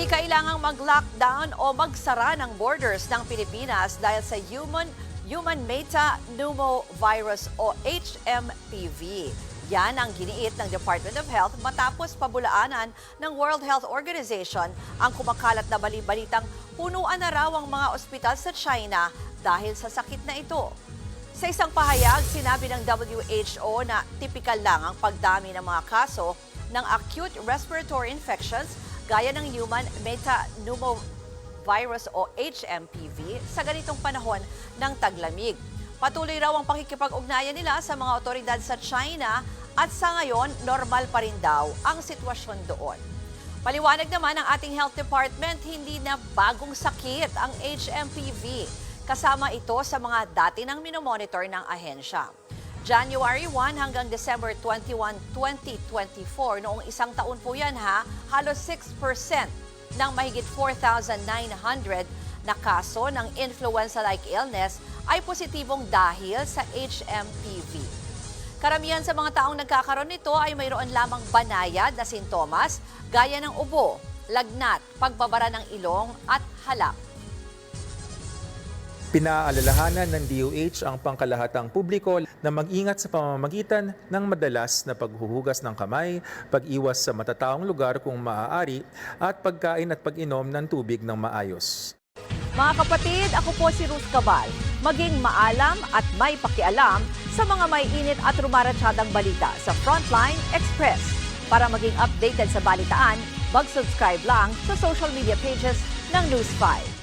Hindi kailangang mag-lockdown o magsara ng borders ng Pilipinas dahil sa human human metapneumovirus o HMPV. Yan ang giniit ng Department of Health matapos pabulaanan ng World Health Organization ang kumakalat na balibalitang punuan na raw ang mga ospital sa China dahil sa sakit na ito. Sa isang pahayag, sinabi ng WHO na typical lang ang pagdami ng mga kaso ng acute respiratory infections gaya ng human metapneumovirus o HMPV sa ganitong panahon ng taglamig. Patuloy raw ang pakikipag-ugnayan nila sa mga otoridad sa China at sa ngayon, normal pa rin daw ang sitwasyon doon. Paliwanag naman ng ating health department, hindi na bagong sakit ang HMPV. Kasama ito sa mga dati nang minomonitor ng ahensya. January 1 hanggang December 21, 2024, noong isang taon po yan ha, halos 6% ng mahigit 4,900 na kaso ng influenza-like illness ay positibong dahil sa HMPV. Karamihan sa mga taong nagkakaroon nito ay mayroon lamang banayad na sintomas gaya ng ubo, lagnat, pagbabara ng ilong at halak. Pinaalalahanan ng DOH ang pangkalahatang publiko na mag-ingat sa pamamagitan ng madalas na paghuhugas ng kamay, pag-iwas sa matataong lugar kung maaari, at pagkain at pag-inom ng tubig ng maayos. Mga kapatid, ako po si Ruth Cabal. Maging maalam at may pakialam sa mga may init at rumaratsadang balita sa Frontline Express. Para maging updated sa balitaan, mag-subscribe lang sa social media pages ng News 5.